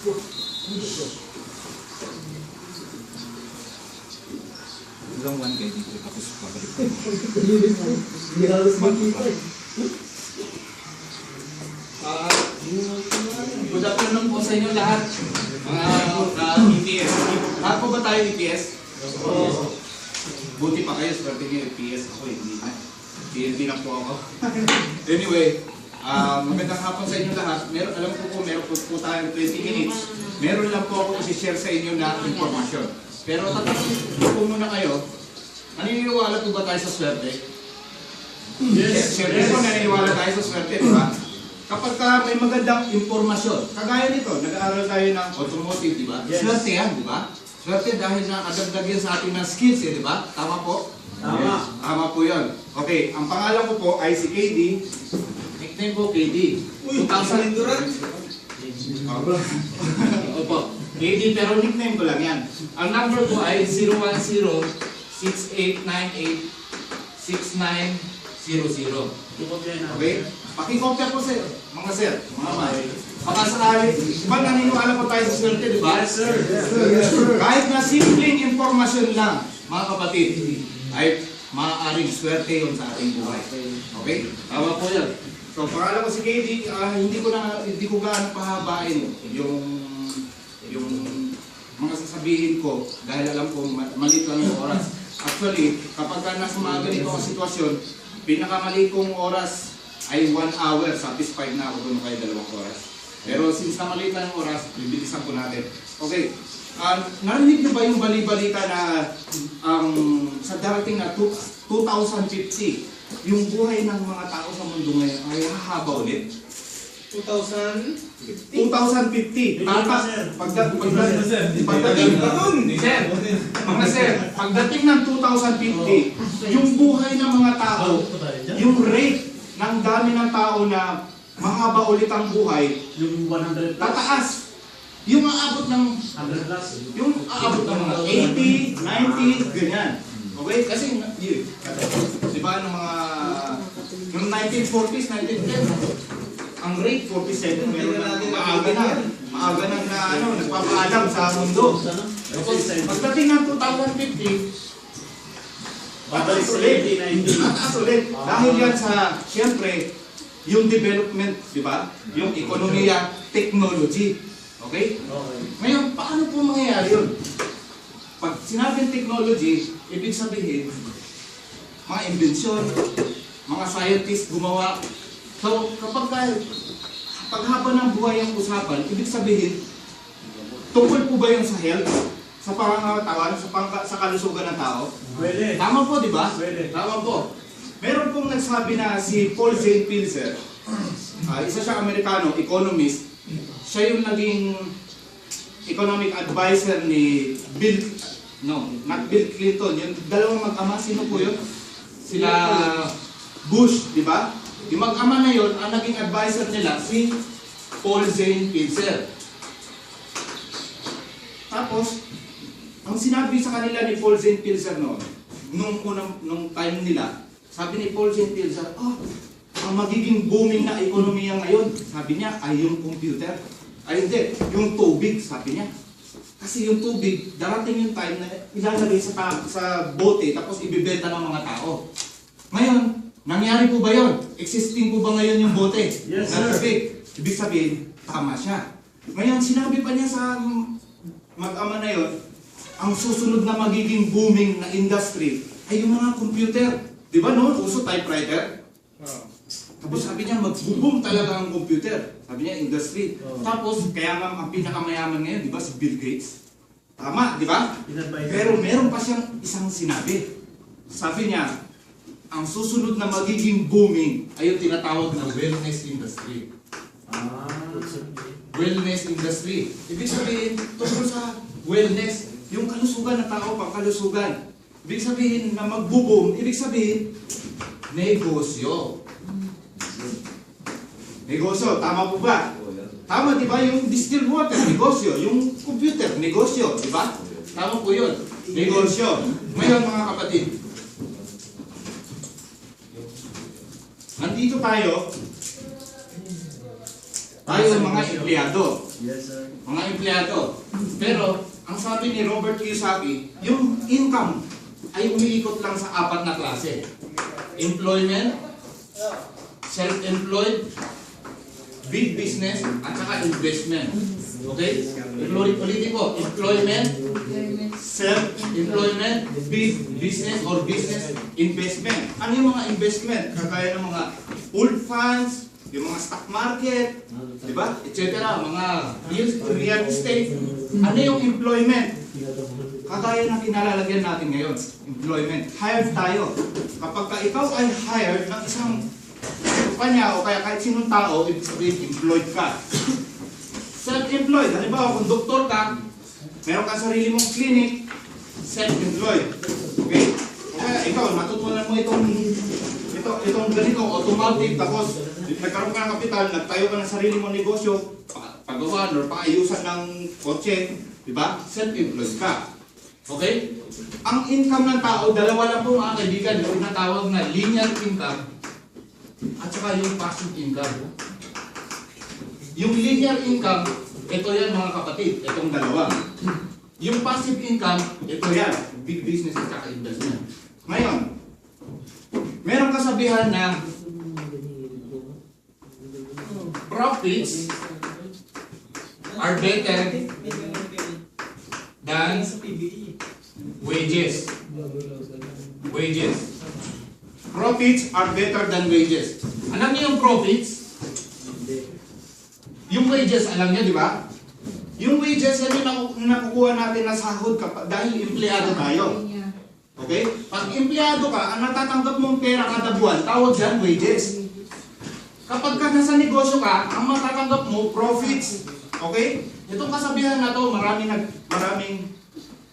Hanggang 1 kayo dito, tapos babalik. Hindi halos makita eh. Ah, good afternoon po sa inyo lahat. Mga ka-EPS. Lahat po ba tayo EPS? Oo. Buti pa kayo, swerte niyo EPS. Ako hindi na. PNP lang po ako. anyway, ah, magandang hapon sa inyo lahat. Meron, alam ko po, meron po, po tayong 20 minutes. Meron lang po ako isi-share sa inyo na informasyon. Pero tatanungin po muna kayo, naniniwala po ba tayo sa swerte? Yes, siyempre po naniniwala tayo sa swerte, di ba? Kapag ka may magandang impormasyon, kagaya nito, nag-aaral tayo ng automotive, di ba? Yes. Swerte yan, di ba? Swerte dahil nakadagdag yan sa ating ng skills, eh, di ba? Tama po? Tama. Yes, tama po yun. Okay, ang pangalan ko po ay si KD. Nickname ko KD. Uy, 2000 Opo. Opo. KD, pero nickname ko lang yan. Ang number ko ay 010-6898-6900. Okay? Pakikopya po sir, mga sir, mga may. Baka sakali, di ba naniniwala po tayo sa swerte, di ba? Yes, sir. Yes, sir. Kahit na simpleng informasyon lang, mga kapatid, ay maaaring swerte yun sa ating buhay. Okay? Tama po yan. So, pangalan ko si KD, ah, hindi ko na, hindi ko gaano pahabain yung, yung mga sasabihin ko dahil alam ko ma- maliit lang yung oras. Actually, kapag ka nasa mga ganito ang sitwasyon, pinakamali kong oras ay 1 hour, satisfied na ako doon kay dalawang oras. Pero since na maliit lang yung oras, bibilisan ko natin. Okay, Ah, narinig niyo ba yung bali-balita na ang sa darating na two- 2050, yung buhay ng mga tao sa mundo ngayon ay hahaba ulit? 2000? 2050. Tata, pagda, pagda, pagdating, sir, mga sir, pagdating ng 2050, yung buhay ng mga tao, yung rate ng dami ng tao na mahaba ulit ang buhay, Yung 100 plus? tataas. Yung aabot ng 100 plus? yung aabot ng mga 80, 90, ganyan. Okay? Kasi, yun, di ba, ng mga, yung 1940s, 1910, ang rate 47, meron na maaga na, maaga na na, ano, nagpapaalam sa mundo. Pagdating ng 2050, Babalik ulit, 90. Mataas ulit. Dahil yan sa, siyempre, yung development, di ba? Yung ekonomiya, technology. Okay. Ngayon, paano po mangyayari yun? Pag sinabing technology, ibig sabihin, mga inbensyon, mga scientist gumawa. So, kapag ka, paghaba ng buhay ang usapan, ibig sabihin, tungkol po ba yun sa health? Sa pangangatawan, sa, pangka, sa kalusugan ng tao? Pwede. Tama po, di ba? Pwede. Tama po. Meron pong nagsabi na si Paul J. Pilzer, ah, isa siyang Amerikano, economist, siya yung naging economic advisor ni Bill, no, not Bill Clinton, yung dalawang mag-ama, sino po yun? Sila Bush, di ba? Yung mag-ama na yun, ang naging advisor nila, si Paul Zane Pilzer. Tapos, ang sinabi sa kanila ni Paul Zane Pilzer noon, nung unang nung time nila, sabi ni Paul Zane Pilzer, oh, ang magiging booming na ekonomiya ngayon, sabi niya, ay yung computer. Ay hindi, yung tubig, sabi niya. Kasi yung tubig, darating yung time na ilalagay sa, sa bote, tapos ibibenta ng mga tao. Ngayon, nangyari po ba yon? Existing po ba ngayon yung bote? Yes, sir. tubig? Ibig sabihin, tama siya. Ngayon, sinabi pa niya sa mag-ama na yon, ang susunod na magiging booming na industry ay yung mga computer. Di ba noon, uso typewriter? Tapos sabi niya, mag-boom talaga ang computer. Sabi niya, industry. Oo. Tapos, kaya nga ang pinakamayaman ngayon, di ba, si Bill Gates? Tama, di ba? Pero meron pa siyang isang sinabi. Sabi niya, ang susunod na magiging booming ay yung tinatawag na wellness industry. Ah. Wellness industry. Ibig sabihin, tungkol sa wellness, yung kalusugan ng tao, pangkalusugan. Ibig sabihin na magbo-boom, ibig sabihin, negosyo. Negosyo, tama po ba? Tama, di ba? Yung distilled water, negosyo. Yung computer, negosyo, di ba? Tama po yun. Negosyo. Ngayon, mga kapatid, nandito tayo, tayo mga empleyado. Yes, sir. mga empleyado. Pero, ang sabi ni Robert Kiyosaki, yung income ay umiikot lang sa apat na klase. Employment, self-employed, big business, at saka investment. Okay? Ulit ulitin ko, employment, self-employment, big business or business investment. Ano yung mga investment? Kagaya ng mga pooled funds, yung mga stock market, di ba? Etc. Mga real estate. Ano yung employment? Kagaya ng kinalalagyan natin ngayon, employment. Hired tayo. Kapag ka ikaw ay hired ng isang kumpanya o kaya kahit sinong tao, ibig sabihin employed ka. Self-employed. Halimbawa, kung doktor ka, meron ka sarili mong clinic, self-employed. Okay? O kaya ikaw, natutunan mo itong ito, itong ganitong automotive, tapos nagkaroon ka ng kapital, nagtayo ka ng sarili mong negosyo, pa- paggawa or paayusan ng kotse, di ba? Self-employed ka. Okay? Ang income ng tao, dalawa lang po mga kaibigan, yung natawag na linear income at saka yung passive income. Yung linear income, ito yan mga kapatid, itong dalawa. Yung passive income, ito yan, big business at saka investment. Ngayon, meron kasabihan na profits are better than wages. Wages. Profits are better than wages. Alam niyo yung profits? Wages, alam niyo, di ba? Yung wages, yan yung naku- nakukuha natin na sahod kapag, dahil empleyado tayo. Okay? Pag empleyado ka, ang natatanggap mong pera kada buwan, tawag dyan wages. Kapag ka nasa negosyo ka, ang matatanggap mo, profits. Okay? Itong kasabihan na to, marami nag, maraming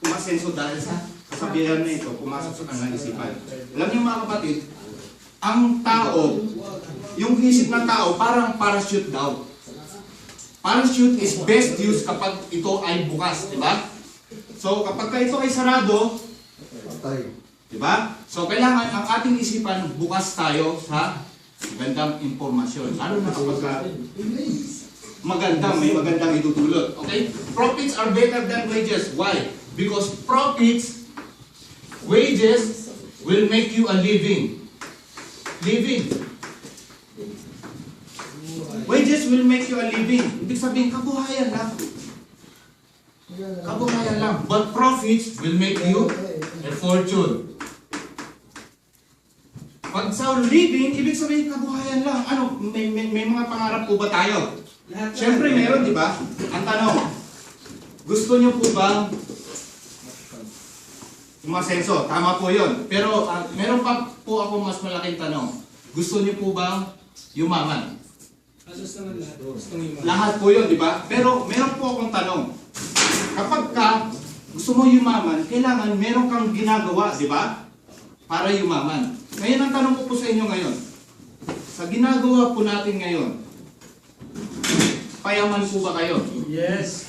umasenso dahil sa kasabihan na ito, pumasok sa kanilang isipan. Alam niyo mga kapatid, ang tao, yung isip ng tao, parang parachute daw. Parachute is best used kapag ito ay bukas, di ba? So kapag ka ito ay sarado, di ba? So kailangan ang ating isipan bukas tayo sa magandang impormasyon. Lalo na kapag ka magandang, may magandang itutulot. Okay? Profits are better than wages. Why? Because profits, wages will make you a living. Living. Wages will make you a living. Ibig sabihin, kabuhayan lang. Kabuhayan lang. But profits will make you a fortune. Pag sa living, ibig sabihin kabuhayan lang. Ano, may, may, may mga pangarap po ba tayo? Siyempre meron, di ba? Ang tanong, gusto niyo po ba umasenso? Tama po yun. Pero ah, meron pa po ako mas malaking tanong. Gusto niyo po ba yumaman? Halos naman lahat. Lahat po yun, di ba? Pero meron po akong tanong. Kapag ka gusto mo yumaman, kailangan meron kang ginagawa, di ba? Para yumaman. Ngayon ang tanong ko po sa inyo ngayon. Sa ginagawa po natin ngayon, payaman po ba kayo? Yes.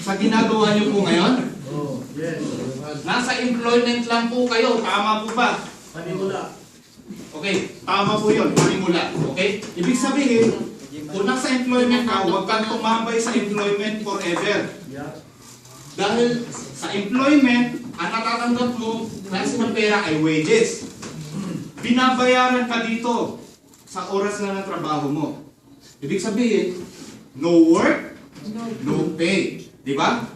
Sa ginagawa niyo po ngayon, Oh, yes. nasa employment lang po kayo. Tama po ba? Panimula. Okay, tama po yun. Panimula. Okay? Ibig sabihin, kung nasa employment ka, huwag kang tumambay sa employment forever. Dahil sa employment, ang natatanggap mo klase ng pera ay wages. Binabayaran ka dito sa oras na ng trabaho mo. Ibig sabihin, no work, no pay. Di ba?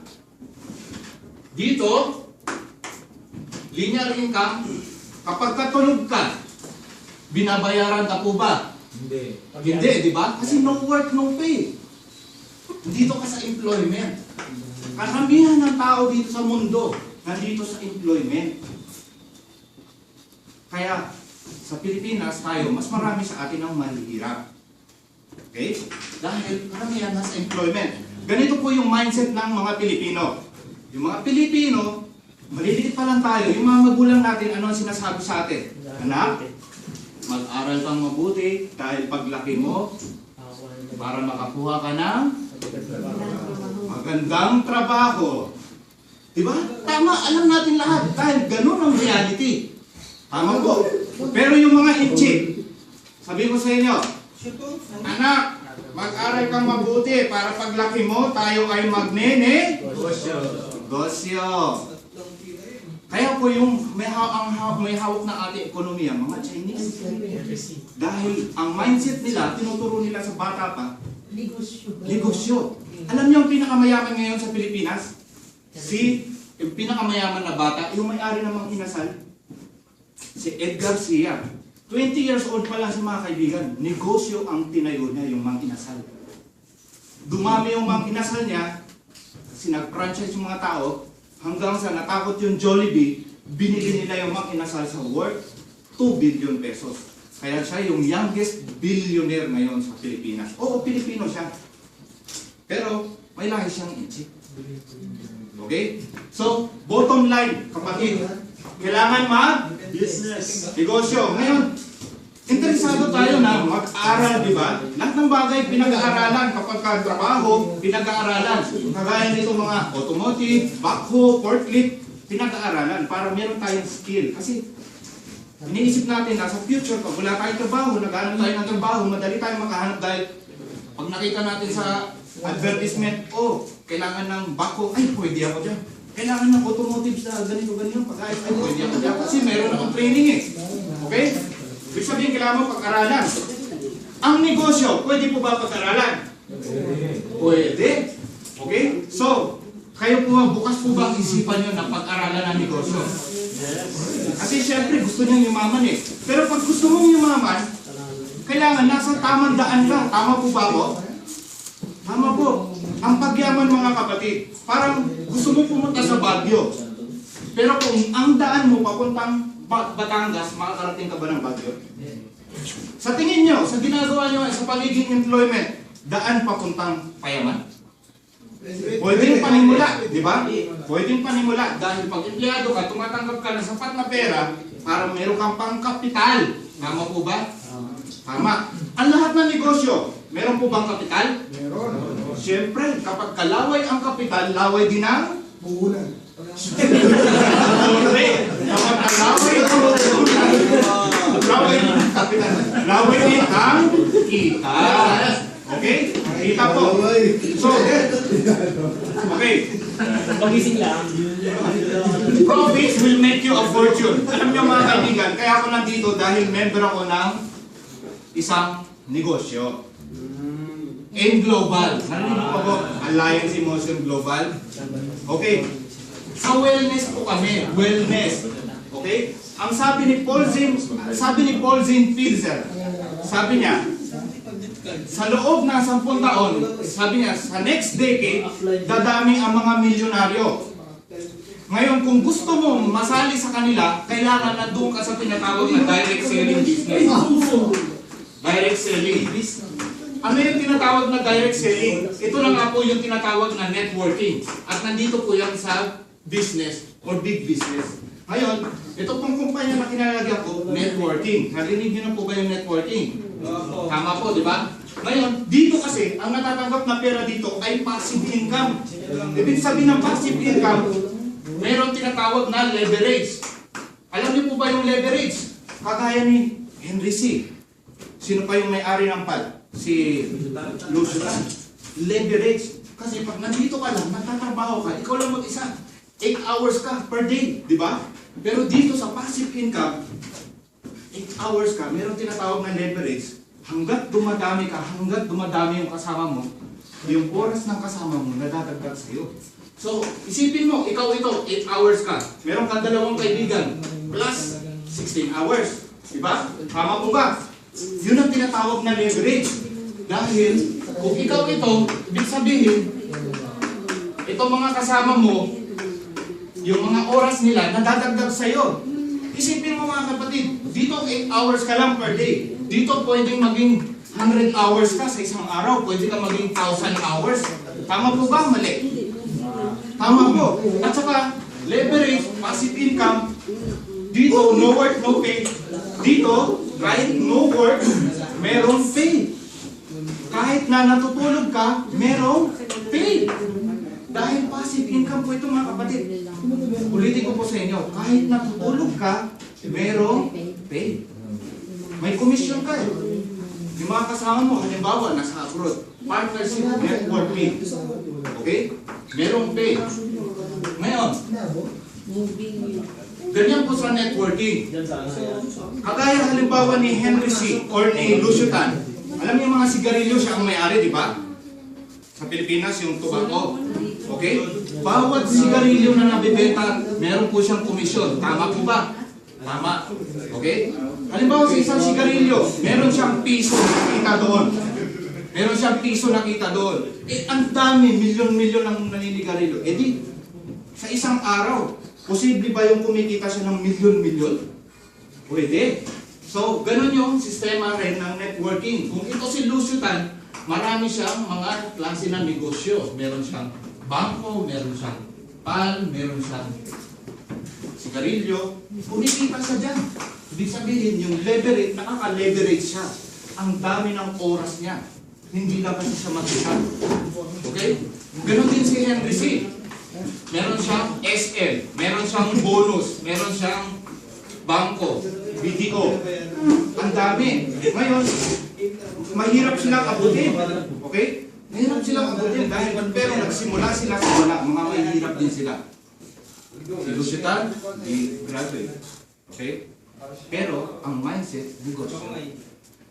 Dito, linear income, kapag katulog ka, binabayaran ka po ba? Hindi. Hindi, di ba? Kasi no work, no pay. Dito ka sa employment. Karamihan ng tao dito sa mundo, nandito sa employment. Kaya, sa Pilipinas tayo, mas marami sa atin ang mahihirap. Okay? Dahil karamihan nasa employment. Ganito po yung mindset ng mga Pilipino. Yung mga Pilipino, maliliit pa lang tayo, yung mga magulang natin, ano ang sinasabi sa atin? Anak, mag-aral kang mabuti dahil paglaki mo, para makakuha ka ng magandang trabaho. Diba? Tama, alam natin lahat dahil ganun ang reality. Tama po. Pero yung mga inchik, sabi ko sa inyo, anak, Mag-aral kang mabuti para paglaki mo, tayo ay magnene. Negosyo. Negosyo. Kaya po yung may, ha- ang ha- may hawak na ating ekonomiya, mga Chinese. Dahil ang mindset nila, tinuturo nila sa bata pa, negosyo. Alam niyo ang pinakamayaman ngayon sa Pilipinas? Si, yung pinakamayaman na bata, yung may-ari ng mga inasal, si Edgar Sia. 20 years old pa lang si mga kaibigan. Negosyo ang tinayo niya, yung mga inasal. Dumami yung mga inasal niya, kasi nag-franchise yung mga tao, hanggang sa natakot yung Jollibee, binili nila yung mga inasal sa worth 2 billion pesos. Kaya siya yung youngest billionaire ngayon sa Pilipinas. Oo, Pilipino siya. Pero may lahi siyang Egypt. Okay? So, bottom line, kapatid, kailangan mag Business. negosyo. Ngayon, interesado tayo na mag-aral, di ba? Lahat ng bagay pinag-aaralan kapag ka trabaho, pinag-aaralan. Kagaya nito mga automotive, backhoe, forklift, pinag-aaralan para meron tayong skill. Kasi iniisip natin na sa future, pag wala tayong trabaho, naghanap tayo ng trabaho, madali tayong makahanap dahil pag nakita natin sa advertisement, oh, kailangan ng backhoe, ay, pwede ako dyan. Kailangan ng automotive sa ganito, ganito, pag-ayos, ay, pwede ako dyan. Kasi meron akong training eh. Okay? Ibig sabihin, kailangan mo pag-aralan. Ang negosyo, pwede po ba pag-aralan? Pwede. Okay? So, kayo po bukas po ba isipan nyo na pag-aralan ang negosyo? Kasi syempre, gusto nyo yumaman eh. Pero pag gusto mong yumaman, kailangan nasa tamang daan ka. Tama po ba po? Tama po. Ang pagyaman mga kapatid, parang gusto mo pumunta sa Baguio. Pero kung ang daan mo papuntang Batangas, makakarating ka ba ng Baguio? Sa tingin nyo, sa ginagawa nyo sa pagiging employment, daan papuntang payaman? Pwedeng panimula, di ba? Pwedeng panimula dahil pag empleyado ka, tumatanggap ka ng sapat na pera para meron kang pangkapital. Tama po ba? Tama. Ang lahat ng negosyo, meron po bang kapital? Meron. Siyempre, kapag kalaway ang kapital, laway din ang Puhunan. Siyempre, kalaway ang kita. Okay? Kita po. So, okay. Pagising lang. Profits will make you a fortune. Alam niyo mga kaibigan, kaya ako nandito dahil member ako ng isang negosyo. In Global. Narinig pa po? Alliance Emotion Global. Okay. Sa wellness po kami. Wellness. Okay? Ang sabi ni Paul Zin, sabi ni Paul Zin Pilzer, sabi niya, sa loob ng 10 taon, sabi niya, sa next decade, dadami ang mga milyonaryo. Ngayon, kung gusto mo masali sa kanila, kailangan na doon ka sa tinatawag na direct selling business. Direct selling. Ano yung tinatawag na direct selling? Ito na nga po yung tinatawag na networking. At nandito po yan sa business or big business. Ngayon, ito pong kumpanya na kinalagyan ko, networking. Narinig niyo na po ba yung networking? Tama po, di ba? Ngayon, dito kasi, ang natatanggap na pera dito ay passive income. Ibig sabihin ng passive income, meron tinatawag na leverage. Alam niyo po ba yung leverage? Kagaya ni Henry C. Sino pa yung may-ari ng PAL? Si Lucian. Leverage. Kasi pag nandito ka lang, nagtatrabaho ka, ikaw lang mag-isa. 8 hours ka per day, di ba? Pero dito sa passive income, 8 hours ka, meron tinatawag na leverage. Hanggat dumadami ka, hanggat dumadami yung kasama mo, yung oras ng kasama mo nadadagdag sa'yo. So, isipin mo, ikaw ito, 8 hours ka. Meron kang dalawang kaibigan, plus 16 hours. Diba? Tama po ba? Yun ang tinatawag na leverage. Dahil, kung ikaw ito, ibig sabihin, itong mga kasama mo, yung mga oras nila, nadadagdag sa'yo. Isipin mo mga kapatid, dito 8 hours ka lang per day. Dito pwedeng maging 100 hours ka sa isang araw. Pwede ka maging 1,000 hours. Tama po ba? Mali. Tama po. At saka, leverage, passive income, dito, no work, no pay. Dito, kahit no work, merong pay. Kahit na natutulog ka, merong pay. Dahil passive income po ito mga kapatid. Ulitin ko po sa inyo, kahit natutulog ka, merong pay. May commission ka eh. Yung mga kasama mo, halimbawa, nasa abroad, partnership network pay. Okay? Merong pay. Ngayon, ganyan po sa networking. Kagaya halimbawa ni Henry C. or ni Lucio Tan. Alam niyo mga sigarilyo siya ang may-ari, di ba? Sa Pilipinas, yung tobacco. Okay? Bawat sigarilyo na nabibenta, meron po siyang komisyon. Tama po ba? Tama. Okay? Halimbawa sa isang sigarilyo, meron siyang piso na kita doon. Meron siyang piso na kita doon. Eh, ang dami, milyon-milyon ang naninigarilyo. Eh di, sa isang araw, posible ba yung kumikita siya ng milyon-milyon? Pwede. So, ganun yung sistema rin ng networking. Kung ito si Lucio Tan, marami siyang mga klase ng negosyo. Meron siyang bangko, meron siyang pal, meron siyang sigarilyo. Kumikita siya dyan. Ibig sabihin, yung leverage, nakaka-leverage siya. Ang dami ng oras niya. Hindi lang siya mag-isa. Okay? Ganon din si Henry C. Meron siyang SL, meron siyang bonus, meron siyang bangko, BDO. Ang dami. Ngayon, mahirap silang abutin. Okay? Mahirap silang abutin dahil pero nagsimula sila sa wala. Mga mahirap din sila. Si Lucitan, di graduate. Okay? Pero ang mindset, negosyo.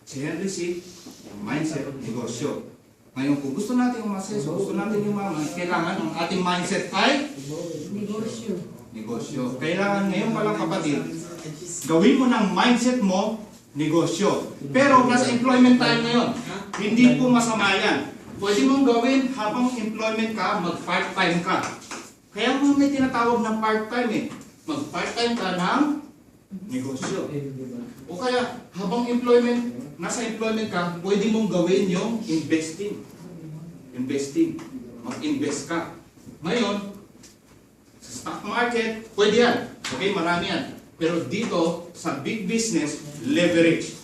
Si Henry C, ang mindset, negosyo. Ngayon, kung gusto natin umaseso, gusto natin yumaman, kailangan ang ating mindset ay Negosyo. negosyo. Kailangan ngayon pa lang kapatid, gawin mo ng mindset mo, negosyo. Pero nasa employment tayo ngayon, hindi po masama yan. Pwede mong gawin habang employment ka, mag-part-time ka. Kaya mo may tinatawag na part-time eh. Mag-part-time ka ng negosyo. O kaya, habang employment, nasa employment ka, pwede mong gawin yung investing. Investing. Mag-invest ka. Ngayon, sa stock market, pwede yan. Okay, marami yan. Pero dito, sa big business, leverage.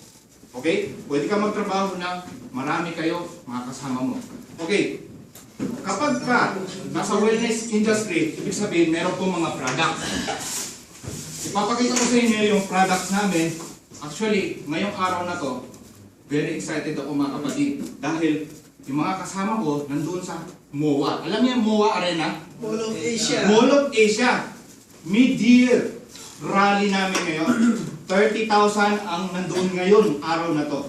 Okay? Pwede ka magtrabaho na marami kayo, mga kasama mo. Okay. Kapag ka nasa wellness industry, ibig sabihin, meron pong mga products. Ipapakita ko sa inyo yung products namin. Actually, ngayong araw na to, very excited ako mga kapatid. Dahil yung mga kasama ko nandun sa MOA. Alam niyo yung MOA Arena? Mall of Asia. Mall of Asia. Mid-year rally namin ngayon. 30,000 ang nandun ngayon, araw na to.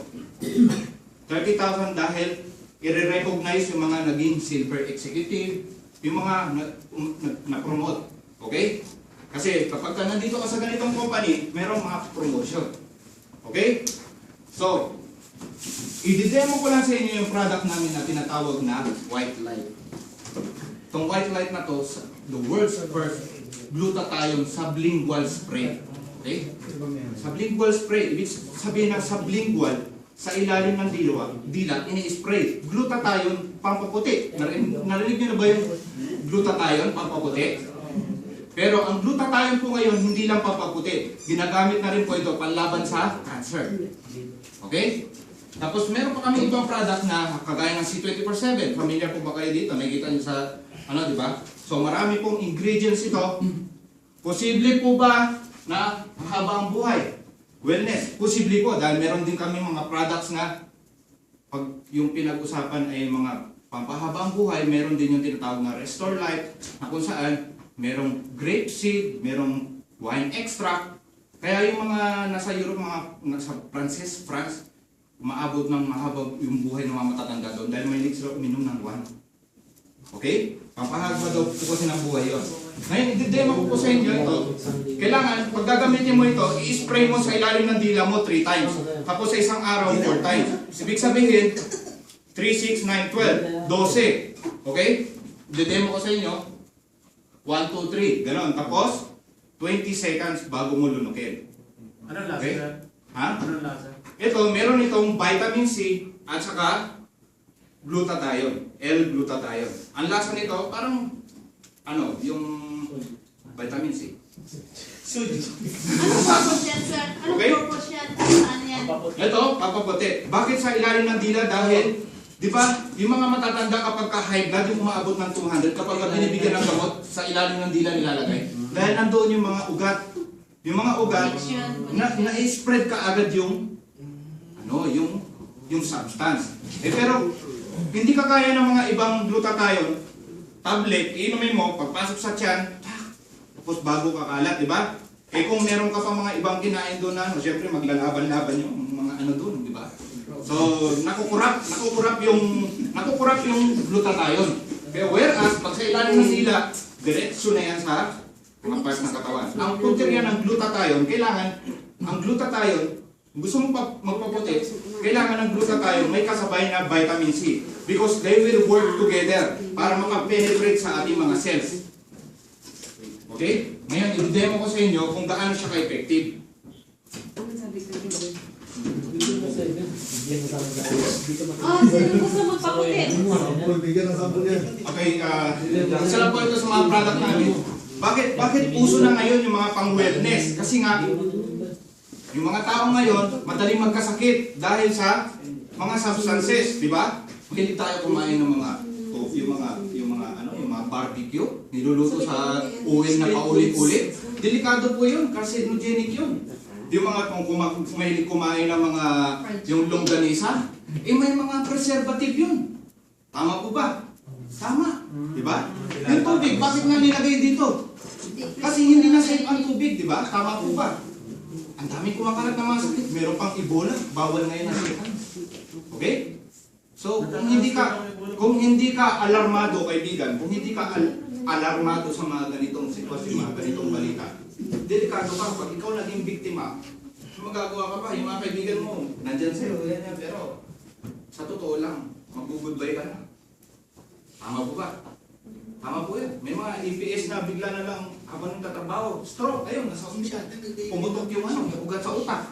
30,000 dahil i-recognize yung mga naging silver executive, yung mga na- um, na- na-promote. Okay? Kasi kapag ka nandito ka sa ganitong company, merong mga promotion. Okay? So, i-demo ko lang sa inyo yung product namin na tinatawag na white light. Itong white light na to, the world's first glutathione sublingual spray. Okay? Sublingual spray, ibig sabihin ng sublingual, sa ilalim ng dila, dila, ini-spray. Glutathione, pampaputi. Narinig, narinig niyo na ba yung glutathione, pampaputi? Pero ang glutathione po ngayon, hindi lang pampaputi. Ginagamit na rin po ito panlaban sa cancer. Okay? Tapos meron pa kami ibang product na kagaya ng C24-7. Familiar po ba kayo dito? Nakikita niyo sa, ano, di ba? So marami pong ingredients ito. Posible po ba na mahaba ang buhay? Wellness. Posible po dahil meron din kami mga products na pag yung pinag-usapan ay mga pampahaba ang buhay, meron din yung tinatawag na Restore Life na kung saan merong grape seed, merong wine extract. Kaya yung mga nasa Europe, mga nasa Francis, France, umaabot ng mahaba yung buhay ng mga matatanda doon dahil may sila uminom ng wine. Okay? Pampahagba daw po kasi ng buhay yun. Ngayon, ko po sa inyo ito. Kailangan, pag gagamitin mo ito, i-spray mo sa ilalim ng dila mo 3 times. Tapos sa isang araw, 4 times. Ibig sabihin, 3, 6, 9, 12, 12. Okay? I-demo ko sa inyo. 1, 2, 3. Ganon. Tapos, 20 seconds bago mo lunukin. Anong lasa? Okay. Ha? Anong lasa? Ito, meron itong vitamin C at saka glutathione. L-glutathione. Ang lasa nito, parang, ano, yung vitamin C. Ano purpose yan, sir? Ano Okay. purpose yan? Saan yan? Ito, papaputi. Bakit sa ilalim ng dila? Dahil, di ba, yung mga matatanda kapag ka-high blood, yung umaabot ng 200, kapag ka binibigyan ng gamot, sa ilalim ng dila nilalagay. Dahil nandoon yung mga ugat. Yung mga ugat, na, na-spread ka agad yung, ano, yung yung substance. Eh pero, hindi ka kaya ng mga ibang glutathione, tablet, iinumin mo, pagpasok sa tiyan, tapos bago kakalat, di ba? Eh kung meron ka pa mga ibang kinain doon na, ano, syempre maglalaban-laban yung mga ano doon, di ba? So, nakukurap, nakukurap yung, nakukurap yung glutathione. Kaya whereas, pag sa ilalim ng sila, diretso na yan sa mga parts ng katawan. Ang punteriya ng glutathione, kailangan, ang glutathione, gusto mo pa magpaputi, kailangan ng glutathione may kasabay na vitamin C because they will work together para makapenitrate sa ating mga cells. Okay? Ngayon, i-demo ko sa inyo kung gaano siya ka-effective. Ah, sino gusto magpaputi? Okay, uh, isa lang po ito sa mga product namin. Bakit bakit uso na ngayon yung mga pang-wellness? Kasi nga, yung mga tao ngayon, madaling magkasakit dahil sa mga substances, di ba? Hindi tayo kumain ng mga oh, yung mga yung mga ano, yung mga barbecue, niluluto sa oil na paulit-ulit. Delikado po 'yun, carcinogenic 'yun. Yung mga kung kuma, mahilig kumain ng mga yung longganisa, eh may mga preservative 'yun. Tama po ba? Tama, di ba? Yung tubig, bakit nga nilagay dito? Kasi hindi na safe ang tubig, di ba? Tama po ba? Ang daming kumakalat ng mga sakit. Meron pang Ebola, bawal ngayon ang sakit. Okay? So, kung hindi ka kung hindi ka alarmado kaibigan, kung hindi ka al- alarmado sa mga ganitong sitwasyon, mga ganitong balita, delikado ka pag ikaw naging biktima, magagawa ka pa, yung mga kaibigan mo, nandyan sa'yo, yan yan, pero sa totoo lang, magbubudbay ka na. Tama po ba? Tama po yan. May mga EPS na bigla na lang habang nagtatrabaho, stroke, ayun, nasa ospital. Pumutok yung ano, yung ugat sa utak.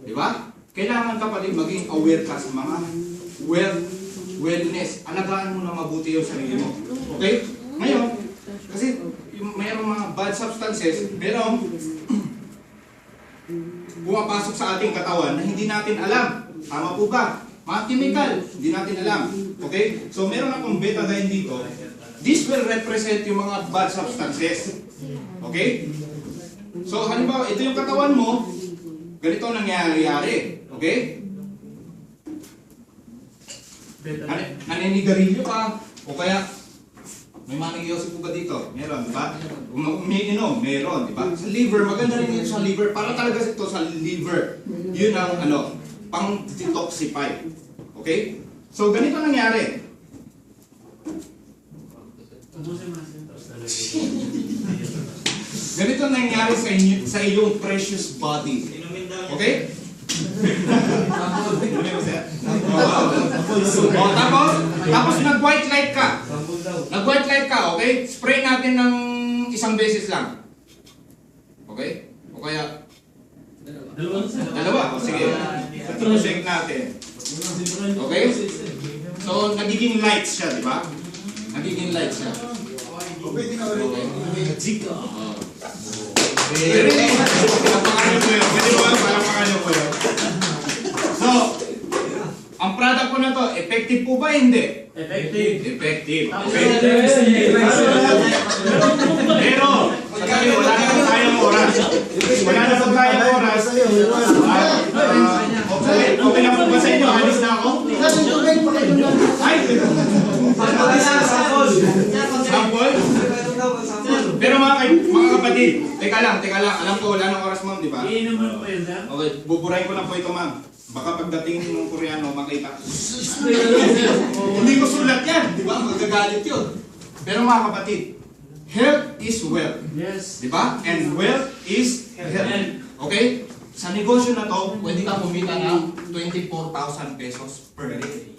Di ba? Kailangan ka pa rin maging aware ka sa mga well, wellness. Alagaan mo na mabuti yung sarili mo. Okay? Ngayon, kasi yung mayroong mga bad substances, merong pumapasok sa ating katawan na hindi natin alam. Tama po ba? Mga chemical, hindi natin alam. Okay? So meron akong betadine dito. This will represent yung mga bad substances. Okay? So halimbawa, ito yung katawan mo, ganito ang nangyayari. Okay? Nan- naninigarilyo ka, o kaya may maningyosi po ba dito? Meron, di ba? Um- Umiinom, meron, di ba? Sa liver, maganda rin yun sa liver. Para talaga ito sa liver. Yun ang ano, pang detoxify. Okay? So, ganito nangyari. Ganito nangyari sa inyo, sa iyong precious body. Okay? oh, tapos, tapos nag-white light ka. Nag-white light ka, okay? Spray natin ng isang beses lang. Okay? O kaya, dalawa. O sige. Check natin. Okay? So, nagiging light siya, di ba? Nagiging light siya. Okay. Oh. Pwede palapakan mo yun. Pwede ba palapakan mo yun? So, ang product ko na to, effective po ba? Hindi. Effective. Effective. Okay. Pero, wala na po tayong oras. Wala na po tayong oras. Ah, ah, okay, okay lang po ba sa inyo? Alis na ako? Ay! Sample? Pero mga, kay, mga kapatid, teka lang, teka lang. Alam ko wala nang oras ma'am, di ba? Iinom mo pa yun, sir? Okay, buburahin ko lang po ito ma'am. Baka pagdating ng Koreano, makita. Hindi ko sulat yan, di ba? Magagalit yun. Pero mga kapatid, health is wealth. Yes. Di ba? And wealth is health. Okay? Sa negosyo na to, pwede ka kumita ng 24,000 pesos per day.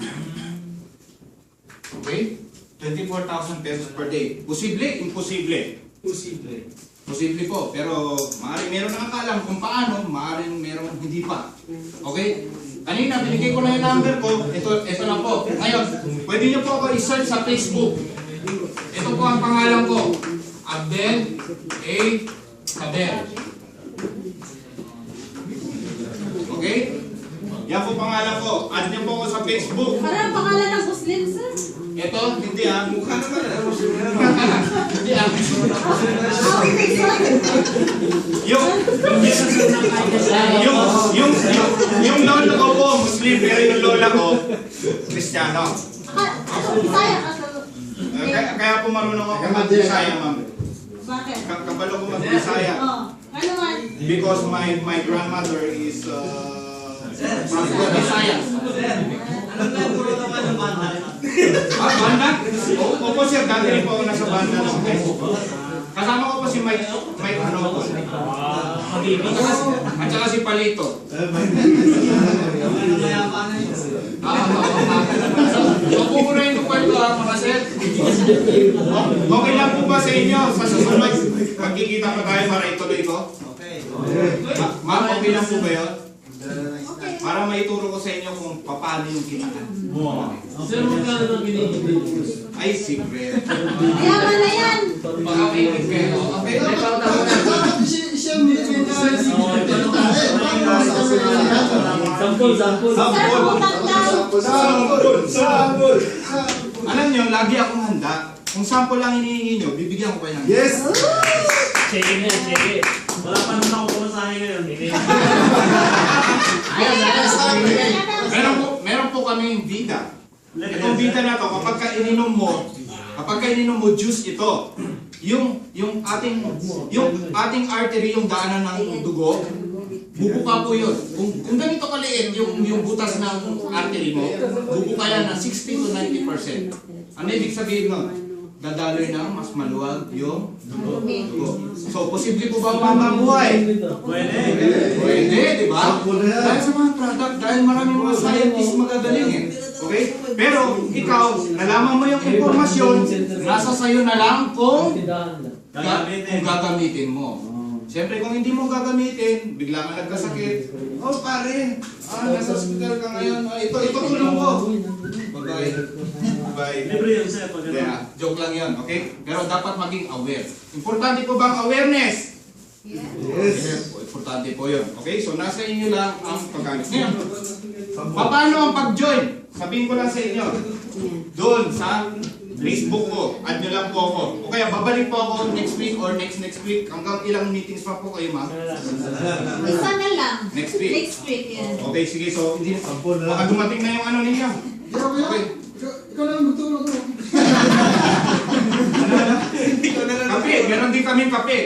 Okay? 24,000 pesos per day. Posible? Imposible? Posible. Posible po, pero maaaring meron na nakakalam kung paano, maaaring meron hindi pa. Okay? Kanina, binigay ko na yung number ko. Ito, ito na po. Ngayon, pwede niyo po ako i-search sa Facebook. Ito po ang pangalan ko. Abdel A. Kader. Okay? Yan po pangalan ko. Add niyo po ako sa Facebook. Parang pangalan ng Muslim, sir. Ito, hindi ah. Mukha naman ah. hindi ah. Yung, yung, yung, yung, yung lolo ko po, Muslim, pero yung lola ko, Kristiyano. Eh, Kaya, kaya po marunong ako mag-Bisaya, ma'am. Bakit? Ka- Kabalo ko mag-Bisaya. Oh, ano man? Because my my grandmother is uh, from Visayas. Ah, banda? O, opo sir, dati rin po ako nasa banda ng Kasama ko po si Mike, Mike ano po. At saka si Palito. Ah, so, pupurahin ko pa ito ah, mga sir. Okay lang po ba sa inyo? Sa susunod, magkikita pa tayo para ituloy ko? Ma- Ma'am, okay lang po ba yun? Okay. Para maituro ko sa inyo kung paano yung kitaan. Sir, magkano nang binibigay? Ay, secret. Mayaman na yan. Baka may. Okay, okay. Sampul, sampul. Sir, utang daw. Alam nyo, lagi akong handa. Kung sample lang hinihingi nyo, bibigyan ko kayo ng Yes! Sige na, sige. Wala pa naman ako pumasahe ngayon. Hindi. Meron po, meron po kaming vida. Itong vida na to, kapag ka ininom mo, kapag ka ininom mo juice ito, yung yung ating yung ating artery yung daanan ng dugo, bubuka po yun. Kung, kung ganito kaliit yung yung butas ng artery mo, bubuka yan ng 60 to 90%. Ano ibig sabihin nun? Dadaloy na mas maluwag yung dugo. So, posible po ba mabuhay? Pwede. Pwede, di ba? Dahil sa mga product, dahil maraming mga scientists magagaling eh. Okay? Pero ikaw, nalaman mo yung informasyon, nasa sayo na lang kung, kung gagamitin mo. Siyempre, kung hindi mo gagamitin, bigla ka nagkasakit. Oh, pare, ah, nasa hospital ka ngayon. Ah, ito, ito tulong ko. Bye-bye. Bye. Libre yun, sir. Pag Hindi ah, joke lang yun, okay? Pero dapat maging aware. Importante po bang awareness? Yeah. Yes! Po, Importante po yun. Okay? So, nasa inyo lang ang paggamit. Ngayon, paano ang pag-join? Sabihin ko lang sa inyo. Doon sa Facebook ko, add nyo lang po ako. O kaya babalik po ako next week or next next week. Hanggang ilang meetings pa po kayo, ma'am? Isa na lang. Next week. Next week, yan. Okay, sige. So, baka dumating na yung ano ninyo. Okay. Ikaw na lang magtulong ko. Kape, meron din kaming kape.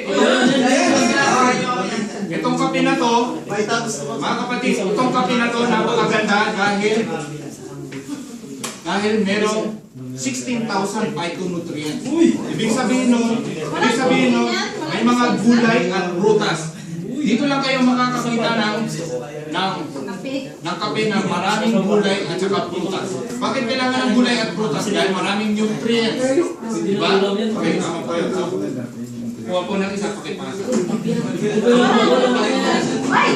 Itong kape na to, Mga kapatid, itong kape na to napakaganda dahil dahil merong 16,000 phytonutrients. Ibig sabihin nun, ibig sabihin nun, may mga gulay at prutas. Dito lang kayo makakakita ng ng. Ng kape na maraming gulay at saka prutas. Bakit kailangan ng gulay at prutas? Dahil maraming nutrients. Diba? Okay, tama po yun. Kuha po ng isa pakipasa. Ay!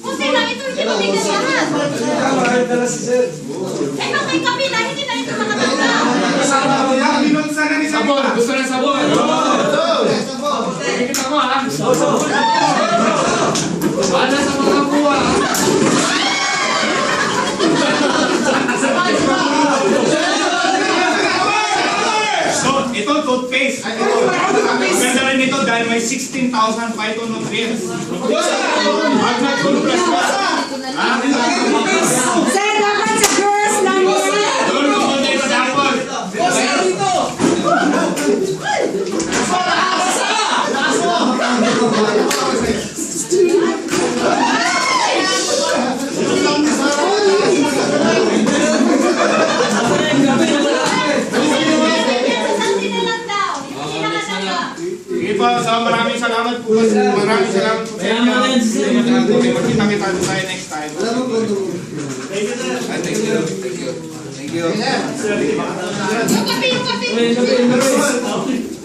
Kunti lang ito, hindi mo bigyan lahat. Eh, may kape na, hindi na ito makatanda. Binunsa na ni Sabor. Gusto na sabor. Kita ko ha. Wala sa mga kuha. So, ito toothpaste. Ay, ito. Ang ganda rin ito dahil may 16,000 phytonutrients. Pag nag-toothbrush ka, ha? Salamat po. Maraming salamat po sa inyo. Magkita kita tayo next time. Wala mo kondo. Thank you, sir. Ah, Thank you. Thank you. Thank you. Kape, yung kape. Eh, wag ka.